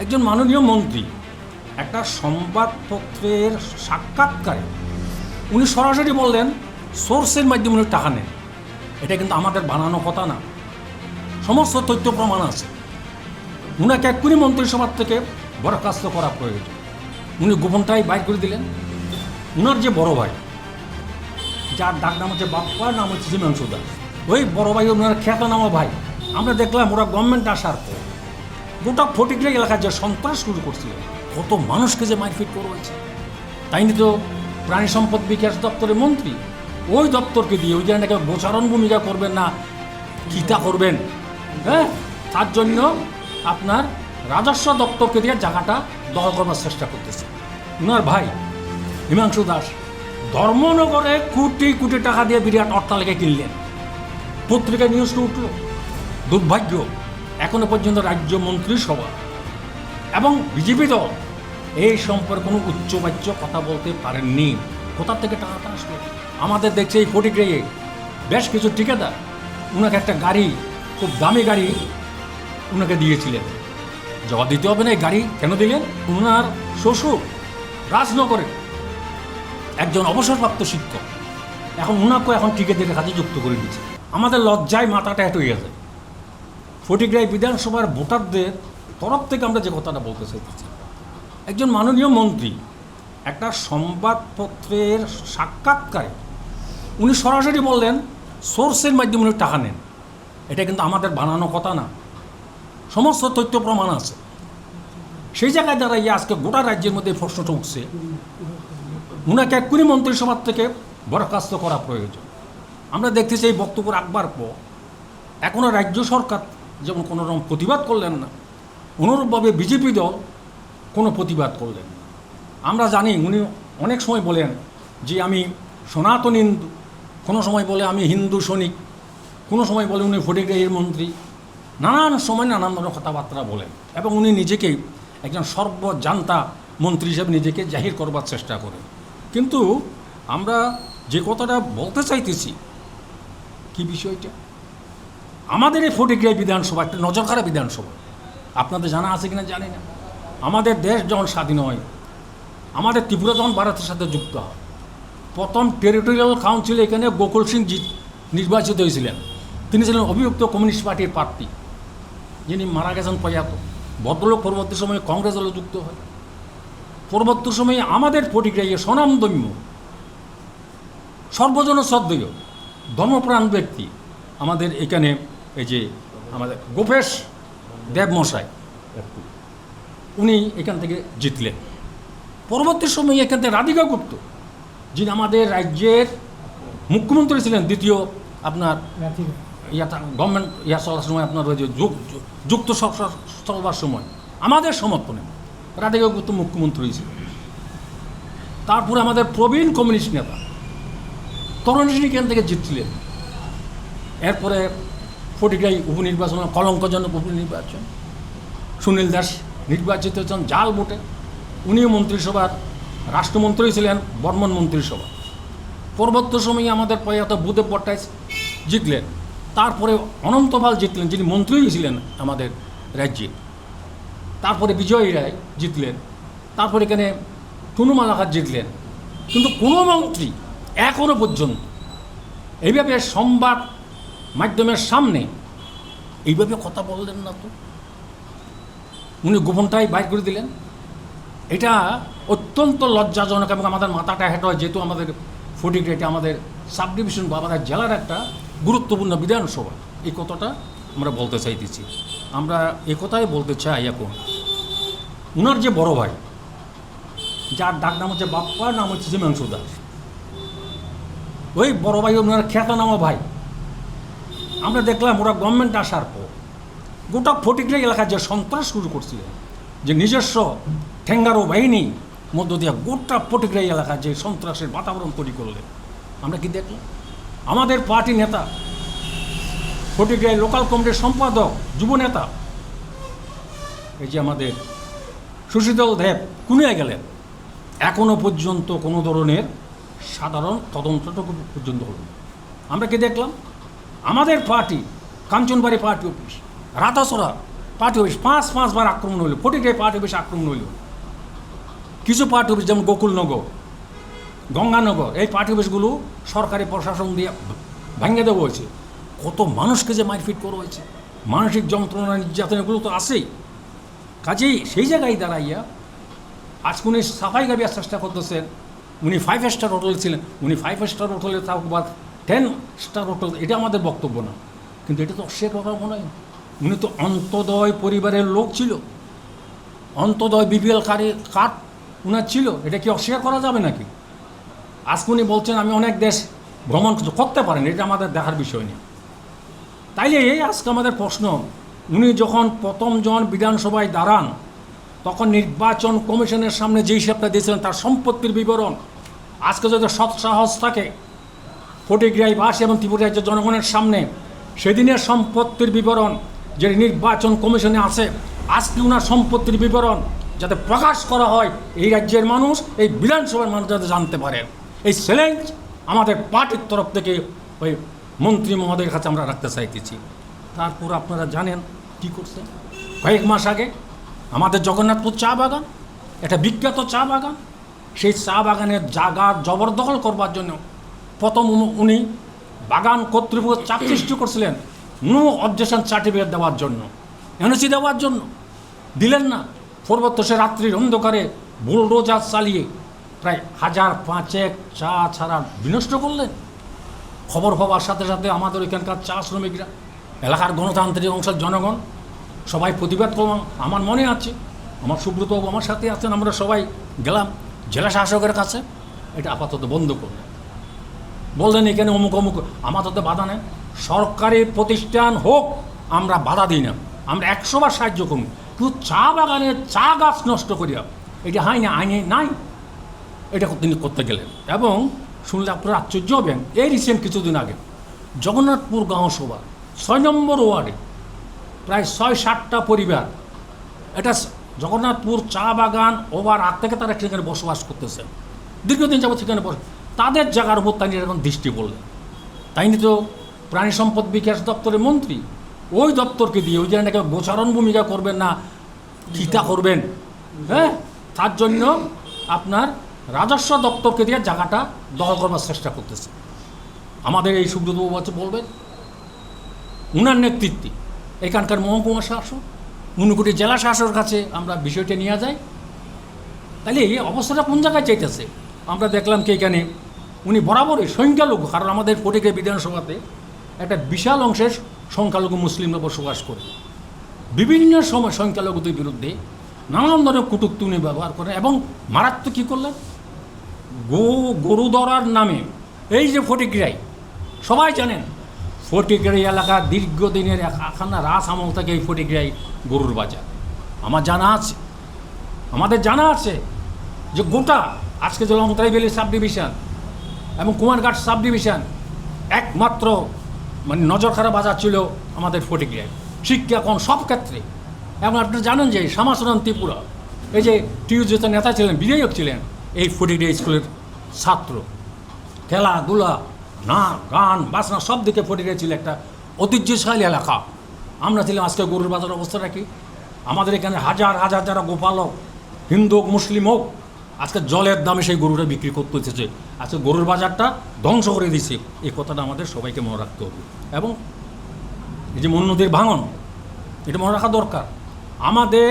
একজন মাননীয় মন্ত্রী একটা সংবাদপত্রের সাক্ষাৎকারে উনি সরাসরি বললেন সোর্সের মাধ্যমে উনি টাকা নেন। এটা কিন্তু আমাদের বানানো কথা না। সমস্ত তথ্য প্রমাণ আছে। উনাকে এক্ষুনি মন্ত্রিসভার থেকে বরখাস্ত করা প্রয়োজন। উনি গোপনটাই বাইর করে দিলেন। উনার যে বড় ভাই, যার ডাক নাম হচ্ছে বাপ্পার নাম হচ্ছে হিমাংশু দাস। ওই বড় ভাই, ওনার খ্যাতনামা ভাই। আমরা দেখলাম ওরা গভর্নমেন্ট আসার পর গোটা ফটিকরা এলাকায় যে সন্ত্রাস শুরু করছিল, কত মানুষকে যে মারপিট করছে তাই নিয়ে তো প্রাণী সম্পদ বিকাশ দপ্তরের মন্ত্রী, ওই দপ্তরকে দিয়ে ওই জায়গাটাকে গোচারণ ভূমিকা করবেন না কিতা করবেন। হ্যাঁ? তার জন্য আপনার রাজস্ব দপ্তরকে দিয়ে জায়গাটা দখল করবার চেষ্টা করতেছে। উনার ভাই হিমাংশু দাস ধর্মনগরে কোটি কোটি টাকা দিয়ে বিরাট অট্টালিকা কিনলেন। পত্রিকায় নিউজটা উঠল। দুর্ভাগ্য। এখনও পর্যন্ত রাজ্য মন্ত্রিসভা এবং বিজেপি দল এই সম্পর্কে কোনো উচ্চবাচ্য কথা বলতে পারেননি। কোথা থেকে টাকাটা আসলো? আমাদের দেখছে এই ফটিগ্রেয়ে বেশ কিছু ঠিকাদার ওনাকে একটা গাড়ি, খুব দামি গাড়ি ওনাকে দিয়েছিলেন। জবাব দিতে হবে না, এই গাড়ি কেন দিলেন? ওনার শ্বশুর রাজনগরে একজন অবসরপ্রাপ্ত শিক্ষক। এখন ওনাকেও এখন টিকেটের কাজে যুক্ত করে দিচ্ছে। আমাদের লজ্জায় মাথাটা হেঁটে হয়ে যায় ফটিগ্রাই বিধানসভার ভোটারদের তরফ থেকে আমরা যে কথাটা বলতে চাইতেছি। একজন মাননীয় মন্ত্রী একটা সংবাদপত্রের সাক্ষাৎকারে উনি সরাসরি বললেন, সোর্সের মাধ্যমে উনি টাকা নেন। এটা কিন্তু আমাদের বানানো কথা না। সমস্ত তথ্য প্রমাণ আছে। সেই জায়গায় দাঁড়াইয়ে আজকে গোটা রাজ্যের মধ্যে প্রশ্নটা উঠছে। উনাকে এক্ষুনি মন্ত্রিসভার থেকে বরখাস্ত করা প্রয়োজন। আমরা দেখতেছি এই বক্তব্য রাখবার পর এখনও রাজ্য সরকার যেমন কোনো রকম প্রতিবাদ করলেন না, অনুরূপভাবে বিজেপি দল কোনো প্রতিবাদ করলেন না। আমরা জানি, উনি অনেক সময় বলেন যে আমি সনাতন হিন্দু, কোনো সময় বলে আমি হিন্দু সৈনিক, কোনো সময় বলে উনি ফটিগ্রাহীর মন্ত্রী, নানান সময় নানান ধরনের কথাবার্তা বলেন এবং উনি নিজেকেই একজন সর্বজান্তা মন্ত্রী হিসেবে নিজেকে জাহির করবার চেষ্টা করেন। কিন্তু আমরা যে কথাটা বলতে চাইতেছি, কি বিষয়টা? আমাদের এই ফটিগ্রাই বিধানসভা, একটা নজরকাড়া বিধানসভা। আপনাদের জানা আছে কিনা জানি না। আমাদের দেশ যখন স্বাধীন হয়, আমাদের ত্রিপুরা যখন ভারতের সাথে যুক্ত হয়, প্রথম টেরিটোরিয়াল কাউন্সিল এখানে গোকুল সিং জি নির্বাচিত হয়েছিলেন। তিনি ছিলেন অভিযুক্ত কমিউনিস্ট পার্টির প্রার্থী, যিনি মারা গেছেন প্রয়াত। ভদ্রলোক পরবর্তী সময়ে কংগ্রেস দলে যুক্ত হয়। পরবর্তী সময়ে আমাদের ফটিগ্রাইয়ে স্বনামদম্য সর্বজন শ্রদ্ধেয়, ধর্মপ্রাণ ব্যক্তি আমাদের এখানে এই যে আমাদের গোপেশ দেবমশাই, উনি এখান থেকে জিতলেন। পরবর্তী সময়ে এখান থেকে রাধিকা গুপ্ত, যিনি আমাদের রাজ্যের মুখ্যমন্ত্রী ছিলেন, দ্বিতীয় আপনার ইয়াটা গভর্নমেন্ট ইয়া চলার সময় আপনার ওই যে যুক্ত চলবার সময় আমাদের সমর্থনে রাধিকা গুপ্ত মুখ্যমন্ত্রী ছিলেন। তারপরে আমাদের প্রবীণ কমিউনিস্ট নেতা, তরুণী এখান থেকে জিতছিলেন এরপরে ফটিকাই উপনির্বাচন, কলঙ্কজনক উপনির্বাচন। সুনীল দাস নির্বাচিত হচ্ছেন জাল ভোটে। উনিও মন্ত্রিসভার রাষ্ট্রমন্ত্রী ছিলেন, বর্মন মন্ত্রিসভা। পরবর্তী সময়ে আমাদের প্রয়াত বুদেব ভট্টাচার্য জিতলেন। তারপরে অনন্তপাল জিতলেন, যিনি মন্ত্রীই ছিলেন আমাদের রাজ্যে। তারপরে বিজয় রায় জিতলেন। তারপরে এখানে টুনু মালাকার জিতলেন। কিন্তু কোনো মন্ত্রী এখনও পর্যন্ত এইভাবে সংবাদ মাধ্যমের সামনে। এইভাবে কথা বললেন না তো? উনি গোপনটাই বাইর করে দিলেন। এটা অত্যন্ত লজ্জাজনক এবং আমাদের মাথাটা হেঁট হয়, যেহেতু আমাদের ফটিগ্রেটে আমাদের সাব ডিভিশন বা আমাদের জেলার একটা গুরুত্বপূর্ণ বিধানসভা। এই কথাটা আমরা বলতে চাইতেছি। আমরা এ কথাই বলতে চাই এখন। উনার যে বড় ভাই, যার ডাক নাম হচ্ছে বাপ্পার, নাম হচ্ছে হিমাংশু দাস। ওই বড় ভাই ওনার খ্যাতনামা ভাই। আমরা দেখলাম ওরা গভর্নমেন্ট আসার পর গোটা ফটিকরা এলাকায় যে সন্ত্রাস শুরু করছিলেন যে নিজস্ব ঠেঙ্গারো বাহিনী মধ্য দিয়ে গোটা ফটিকরাই এলাকায় যে সন্ত্রাসের বাতাবরণ তৈরি করলেন আমরা কি দেখলাম? আমাদের পার্টি নেতা ফটিকরাই লোকাল কমিটির সম্পাদক, যুব নেতা, এই যে আমাদের সুশীতল দেব কুনিয়ে গেলেন। এখনও পর্যন্ত কোনো ধরনের সাধারণ তদন্তটুকু পর্যন্ত হল আমরা কি দেখলাম? আমাদের party, Kanchanbari party office, Ratasara party office, পাঁচ পাঁচবার আক্রমণ হইল ফটিকরাই পার্টি অফিস আক্রমণ হইল। কিছু পার্টি অফিস যেমন গোকুলনগর, গঙ্গানগর, এই পার্টি অফিসগুলো সরকারি প্রশাসন দিয়ে ভেঙে দেওয়া হয়েছে। কত মানুষকে যে মারপিট করা হয়েছে, মানসিক যন্ত্রণা নির্যাতন এগুলো তো আছেই। কাজেই সেই জায়গায় দাঁড়াইয়া আজকে উনি সাফাই গাবিয়ার চেষ্টা করতেছেন, উনি ফাইভ স্টার হোটেল ছিলেন, উনি ফাইভ স্টার হোটেলে থাকুক বা টেন স্টার হোটেল এটা আমাদের বক্তব্য না। কিন্তু এটা তো অস্বীকার করা মনে হয়। উনি তো অন্তদয় পরিবারের লোক ছিল। অন্তদয় বিপিএল কারি কার্ড উনার ছিল? এটা কি অস্বীকার করা যাবে নাকি? আজকে উনি বলছেন, আমি অনেক দেশ ভ্রমণ করতে পারেন। এটা আমাদের দেখার বিষয় নেই তাইলে এই আজকে আমাদের প্রশ্ন। উনি যখন প্রথম জন বিধানসভায় দাঁড়ান, তখন নির্বাচন কমিশনের সামনে যে হিসাবটা দিয়েছিলেন, তার সম্পত্তির বিবরণ। আজকে যদি সৎসাহস থাকে ফটিগ্রাহীবাসী এবং ত্রিপুরা রাজ্যের জনগণের সামনে, সেদিনের সম্পত্তির বিবরণ যে নির্বাচন কমিশনে আছে, আজকে উনার সম্পত্তির বিবরণ যাতে প্রকাশ করা হয়, এই রাজ্যের মানুষ, এই বিধানসভার মানুষ যাতে জানতে পারেন এই চ্যালেঞ্জ আমাদের পার্টির তরফ থেকে ওই মন্ত্রী মহোদয়ের কাছে আমরা রাখতে চাইতেছি। তারপর আপনারা জানেন কি করছেন কয়েক মাস আগে আমাদের জগন্নাথপুর চা বাগান এটা বিখ্যাত চা বাগান, সেই চা বাগানের জায়গার জবরদখল করবার জন্য প্রথম উনি- বাগান কর্তৃপক্ষ চাপ সৃষ্টি করছিলেন নো অবজেকশন সার্টিফিকেট দেওয়ার জন্য। এনওসি দেওয়ার জন্য। দিলেন না। পরবর্ত সে রাত্রির অন্ধকারে বুলডোজার চালিয়ে প্রায় হাজার পাঁচেক চা ছাড়া বিনষ্ট করলেন। খবর পাওয়ার সাথে সাথে আমাদের এখানকার চা শ্রমিকরা, এলাকার গণতান্ত্রিক অংশের জনগণ, সবাই প্রতিবাদ করলাম আমার মনে আছে, আমার সুব্রতবাবু আমার সাথে আছেন, আমরা সবাই গেলাম। জেলা শাসকের কাছে। এটা আপাতত বন্ধ করলেন বললেন, এখানে অমুক অমুক, আমাদের তো বাধা নেই। সরকারি প্রতিষ্ঠান হোক, আমরা বাধা দিই না। আমরা একশোবার সাহায্য করুন কিন্তু চা বাগানে চা গাছ নষ্ট করিয়া, এটা হয় না, আইনে নাই। এটা তিনি করতে গেলেন। এবং শুনলে আপনারা আশ্চর্য হবেন, এই রিসেন্ট কিছুদিন আগে জগন্নাথপুর গাঁও সভা, ছয় নম্বর ওয়ার্ডে প্রায় ছয় ষাটটা পরিবার, এটা জগন্নাথপুর চা বাগান ওভার আগ থেকে তারা সেখানে বসবাস করতেছেন দীর্ঘদিন যাবত সেখানে বস তাদের জায়গার উপর তাই এখন দৃষ্টি বললেন তাই নিয়ে তো প্রাণী সম্পদ বিকাশ দপ্তরের মন্ত্রী, ওই দপ্তরকে দিয়ে ওই যে নাকি গোচারণ ভূমিকা করবেন না চিতা করবেন হ্যাঁ? তার জন্য আপনার রাজস্ব দপ্তরকে দিয়ে জায়গাটা দখল করবার চেষ্টা করতেছে। আমাদের এই সুব্রতবাবু আছে বলবেন, উনার নেতৃত্বে এখানকার মহকুমা শাসক ঊনকোটি জেলা শাসকের কাছে আমরা বিষয়টা নিয়ে যাই। তাহলে এই অবস্থাটা কোন জায়গায় চাইতেছে? আমরা দেখলাম কি এখানে উনি বরাবরই সংখ্যালঘু, কারণ আমাদের ফটিকে বিধানসভাতে একটা বিশাল অংশের সংখ্যালঘু মুসলিমরা বসবাস করে। বিভিন্ন সময় সংখ্যালঘুদের বিরুদ্ধে নানান ধরনের কুটুক্তি উনি ব্যবহার করেন এবং মারাত্মক কী করলেন? গো গরু ধরার নামে। এই যে ফটিকরাই সবাই জানেন ফটিকরাই এলাকা দীর্ঘদিনের এক আখানা রাস আমল থেকে এই ফটিকরাই গরুর বাজার। আমার জানা আছে, আমাদের জানা আছে যে গোটা, আজকে যে লংতাই ভ্যালি সাব ডিভিশন এবং কুমারঘাট সাব ডিভিশন একমাত্র মানে নজর খারাপ বাজার ছিল আমাদের ফটিকরাই শিক্ষা কোন সব ক্ষেত্রে। এবং আপনারা জানেন যে শ্যামাচরণ ত্রিপুরা, এই যে টিউজিতে নেতা ছিলেন, বিধায়ক ছিলেন, এই ফটিকরাই স্কুলের ছাত্র। খেলাধুলা, নাচ, গান বাসনা সব দিকে ফটিকরাই ছিল একটা ঐতিহ্যশালী এলাকা। আমরা ছিলাম আজকে গরুর বাজার অবস্থা রাখি আমাদের এখানে হাজার হাজার যারা গোপালক, হিন্দু হোক মুসলিম হোক আজকে জলের দামে সেই গরুটা বিক্রি করতে হচ্ছে আজকে গরুর বাজারটা ধ্বংস করে দিছে এই কথাটা আমাদের সবাইকে মনে রাখতে হবে। এবং এই যে মন নদীর ভাঙন, এটা মনে রাখা দরকার। আমাদের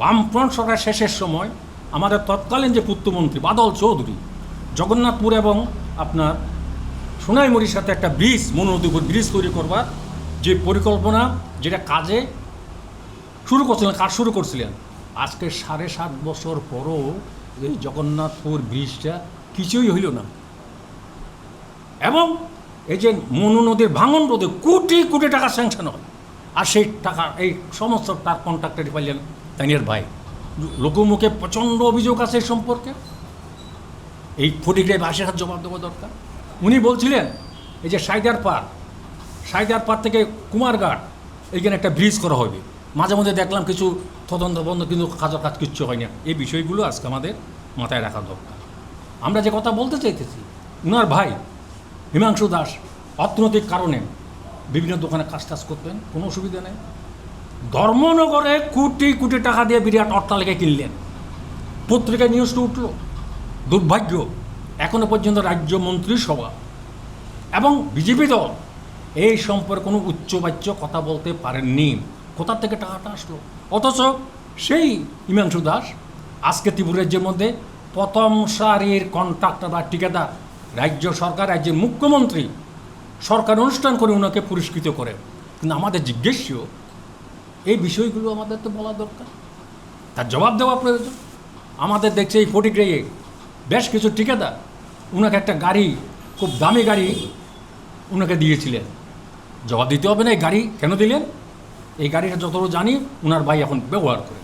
বামফ্রন্ট সরকার শেষের সময় আমাদের তৎকালীন যে পূর্তমন্ত্রী বাদল চৌধুরী, জগন্নাথপুর এবং আপনার সোনাইমুড়ির সাথে একটা ব্রিজ, মনোনদীর উপর ব্রিজ তৈরি করবার যে পরিকল্পনা, যেটা কাজে শুরু করছিলেন, কাজ শুরু করছিলেন। আজকে সাড়ে সাত বছর পরও জগন্নাথপুর ব্রিজটা কিছুই হইল না। এবং এই যে মনু নদীর ভাঙন রোধে কোটি কোটি টাকা স্যাংশন হয়। আর সেই টাকা, এই সমস্ত তার কন্ট্রাক্টারই পাইলেন তাইনের ভাই। লোকমুখে প্রচণ্ড অভিযোগ আছে এই সম্পর্কে। এই ফটিকটাই ভাষার হাত জবাব দেওয়া দরকার। উনি বলছিলেন, এই যে সাইদার পার সাইদার পার থেকে কুমারঘাট, এইখানে একটা ব্রিজ করা হবে। মাঝে মধ্যে দেখলাম কিছু তদন্ত বন্ধ, কিন্তু কাজের কাজ কিচ্ছু হয় না এই বিষয়গুলো আজকে আমাদের মাথায় রাখা দরকার। আমরা যে কথা বলতে চাইতেছি, উনার ভাই হিমাংশু দাস অর্থনৈতিক কারণে বিভিন্ন দোকানে কাজ টাজ করতেন, কোনো অসুবিধা নেই। ধর্মনগরে কোটি কোটি টাকা দিয়ে বিরাট অট্টালিকা কিনলেন। পত্রিকায় নিউজটা উঠল। দুর্ভাগ্য, এখনও পর্যন্ত রাজ্য মন্ত্রিসভা এবং বিজেপি দল, এই সম্পর্কে কোনো উচ্চবাচ্য কথা বলতে পারেননি। কোথা থেকে টাকাটা আসলো? অথচ সেই হিমাংশু দাস আজকে ত্রিপুরা রাজ্যের মধ্যে প্রথম সারির কন্ট্রাক্টর বা ঠিকাদার, রাজ্য সরকার, রাজ্যের মুখ্যমন্ত্রী সরকার অনুষ্ঠান করে ওনাকে পুরস্কৃত করে। কিন্তু আমাদের জিজ্ঞেস্য এই বিষয়গুলো আমাদের তো বলা দরকার। তার জবাব দেওয়া প্রয়োজন। আমাদের দেখছে এই ফটিগ্রেয়ে বেশ কিছু ঠিকাদার ওনাকে একটা গাড়ি, খুব দামি গাড়ি ওনাকে দিয়েছিলেন। জবাব দিতে হবে না, এই গাড়ি কেন দিলেন? এই গাড়িটা যতটুকু জানি ওনার ভাই এখন ব্যবহার করে।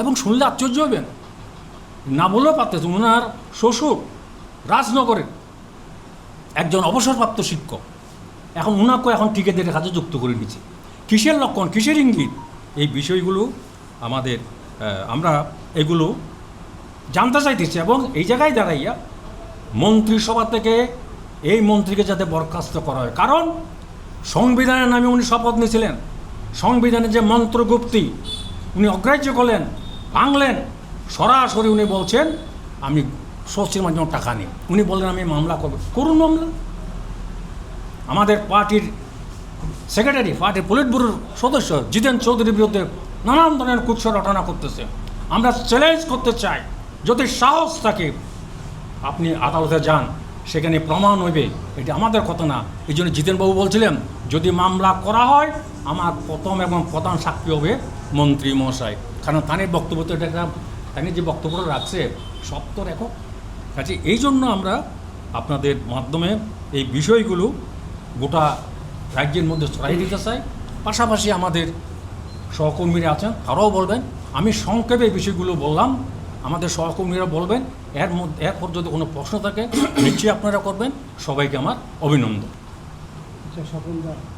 এবং শুনলে আশ্চর্য হবেন। না বলেও পারতেছে ওনার শ্বশুর রাজনগরের একজন অবসরপ্রাপ্ত শিক্ষক। এখন ওনাকে এখন ঠিকাদের কাজে যুক্ত করে নিচ্ছে কিসের লক্ষণ, কিসের ইঙ্গিত? এই বিষয়গুলো আমাদের আমরা এগুলো জানতে চাইতেছি এবং এই জায়গায় দাঁড়াইয়া মন্ত্রিসভা থেকে এই মন্ত্রীকে যাতে বরখাস্ত করা হয়। কারণ সংবিধানের নামে উনি শপথ নিয়েছিলেন। সংবিধানের যে মন্ত্রগুপ্তি, উনি অগ্রাহ্য করলেন, ভাঙলেন, সরাসরি উনি বলছেন, আমি স্বস্তির মাধ্যমে টাকা নিই। উনি বললেন, আমি মামলা করব। করুন মামলা। আমাদের পার্টির সেক্রেটারি, পার্টির পলিট ব্যুরোর সদস্য জিতেন চৌধুরীর বিরুদ্ধে নানান ধরনের কুৎস রটনা করতেছে। আমরা চ্যালেঞ্জ করতে চাই। যদি সাহস থাকে, আপনি আদালতে যান। সেখানে প্রমাণ হইবে। এটা আমাদের কথা না। এই জন্য জিতেনবাবু বলছিলেন, যদি মামলা করা হয় আমার প্রথম এবং প্রধান সাক্ষী হবে মন্ত্রী মহাশয়। কারণ তানের বক্তব্য তো এটা একটা তানি যে বক্তব্যটা রাখছে, সব তো রেখো কাজে এই জন্য আমরা আপনাদের মাধ্যমে এই বিষয়গুলো গোটা রাজ্যের মধ্যে ছড়াই দিতে চাই। পাশাপাশি আমাদের সহকর্মীরা আছেন, তারাও বলবেন। আমি সংক্ষেপে এই বিষয়গুলো বললাম। আমাদের সহকর্মীরা বলবেন, এর মধ্যে, এরপর যদি কোনো প্রশ্ন থাকে, নিশ্চয়ই আপনারা করবেন। সবাইকে আমার অভিনন্দন। আচ্ছা